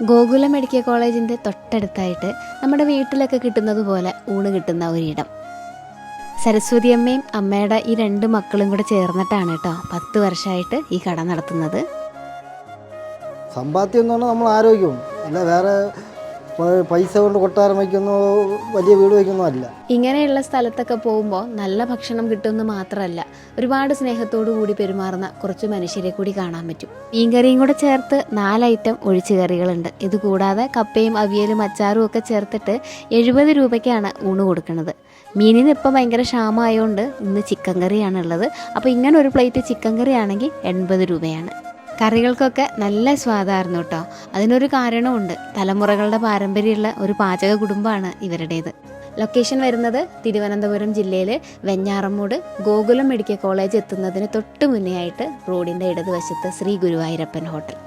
Gokulam medical കോളേജിന്റെ തൊട്ടടുത്തായിട്ട് നമ്മുടെ വീട്ടിലൊക്കെ കിട്ടുന്നത് പോലെ ഊണ് കിട്ടുന്ന ഒരിടം. സരസ്വതി അമ്മയും അമ്മയുടെ ഈ രണ്ട് മക്കളും കൂടെ ചേർന്നിട്ടാണ് കേട്ടോ പത്ത് വർഷമായിട്ട് ഈ കട നടത്തുന്നത്. സമ്പാദ്യം എന്ന് പറഞ്ഞാൽ നമ്മൾ ആരോഗ്യവും അല്ല വേറെ പൈസ കൊണ്ട് കൊട്ടാരം വയ്ക്കുന്നോ വലിയ വീട് വയ്ക്കുന്നോ അല്ല. ഇങ്ങനെയുള്ള സ്ഥലത്തൊക്കെ പോകുമ്പോൾ നല്ല ഭക്ഷണം കിട്ടുമെന്ന് മാത്രമല്ല ഒരുപാട് സ്നേഹത്തോടു കൂടി പെരുമാറുന്ന കുറച്ച് മനുഷ്യരെ കൂടി കാണാൻ പറ്റും. മീൻകറിയും കൂടെ ചേർത്ത് നാലൈറ്റം ഒഴിച്ചു കറികളുണ്ട്. ഇത് കൂടാതെ കപ്പയും അവിയലും അച്ചാറും ഒക്കെ ചേർത്തിട്ട് എഴുപത് രൂപയ്ക്കാണ് ഊണ് കൊടുക്കുന്നത്. മീനിന് ഇപ്പം ഭയങ്കര ക്ഷാമമായതുകൊണ്ട് ഇന്ന് ചിക്കൻ കറിയാണുള്ളത്. അപ്പോൾ ഇങ്ങനെ ഒരു പ്ലേറ്റ് ചിക്കൻ കറി ആണെങ്കിൽ എൺപത് രൂപയാണ്. കറികൾക്കൊക്കെ നല്ല സ്വാദായിരുന്നു കേട്ടോ അതിനൊരു കാരണമുണ്ട് തലമുറകളുടെ പാരമ്പര്യമുള്ള ഒരു പാചക കുടുംബമാണ് ഇവരുടേത്. ലൊക്കേഷൻ വരുന്നത് തിരുവനന്തപുരം ജില്ലയിൽ വെഞ്ഞാറമ്മൂട് ഗോകുലം മെഡിക്കൽ കോളേജ് എത്തുന്നതിന് തൊട്ട് മുന്നേ ആയിട്ട് റോഡിന്റെ ഇടതുവശത്ത് ശ്രീ ഗുരുവായൂരപ്പൻ ഹോട്ടൽ.